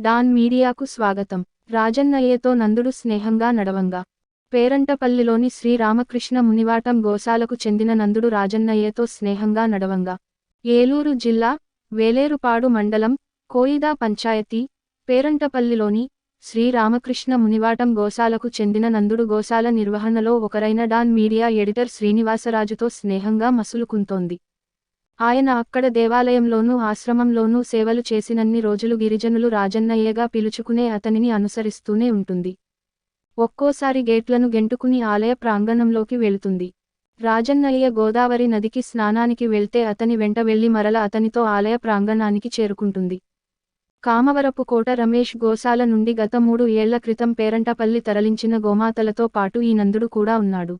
Don మీడియాకు స్వాగతం. రాజన్నయ్యతో నందుడు స్నేహంగా నడవంగా. పేరంటపల్లిలోని శ్రీరామకృష్ణ మునివాటం గోశాలకు చెందిన నందుడు రాజన్నయ్యతో స్నేహంగా నడవంగా. ఏలూరు జిల్లా వేలేరుపాడు మండలం కోయిదా పంచాయతీ పేరంటపల్లిలోని శ్రీరామకృష్ణ మునివాటం గోశాలకు చెందిన నందుడు గోశాల నిర్వహణలో ఒకరైన డాన్ మీడియా ఎడిటర్ శ్రీనివాసరాజుతో స్నేహంగా మసులుకుంటోంది. ఆయన అక్కడ దేవాలయంలోనూ ఆశ్రమంలోనూ సేవలు చేసినన్ని రోజులు గిరిజనులు రాజన్నయ్యగా పిలుచుకునే అతనిని అనుసరిస్తూనే ఉంటుంది. ఒక్కోసారి గేట్లను గెంటుకుని ఆలయ ప్రాంగణంలోకి వెళుతుంది. రాజన్నయ్య గోదావరి నదికి స్నానానికి వెళ్తే అతని వెంట వెళ్ళి మరల అతనితో ఆలయ ప్రాంగణానికి చేరుకుంటుంది. కామవరపు కోట రమేష్ గోశాల నుండి గత మూడు ఏళ్ళ క్రితం పేరంటపల్లి తరలించిన గోమాతలతో పాటు ఈ నందుడు కూడా ఉన్నాడు.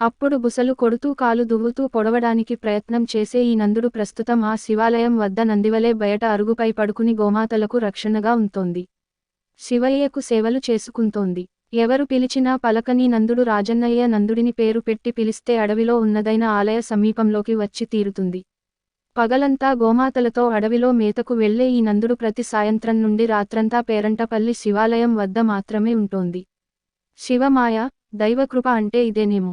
అప్పుడు బుసలు కొడుతూ కాలు దువ్వుతూ పొడవడానికి ప్రయత్నం చేసే ఈ నందుడు ప్రస్తుతం ఆ శివాలయం వద్ద నందివలే బయట అరుగుపై పడుకుని గోమాతలకు రక్షణగా ఉంటోంది. శివయ్యకు సేవలు చేసుకుంటోంది. ఎవరు పిలిచినా పలకని నందుడు రాజన్నయ్య నందుడిని పేరు పెట్టి పిలిస్తే అడవిలో ఉన్నదైన ఆలయ సమీపంలోకి వచ్చి తీరుతుంది. పగలంతా గోమాతలతో అడవిలో మేతకు వెళ్ళే ఈ నందుడు ప్రతి సాయంత్రం నుండి రాత్రంతా పేరంటపల్లి శివాలయం వద్ద మాత్రమే ఉంటోంది. శివమాయ దైవకృప అంటే ఇదేనేమో.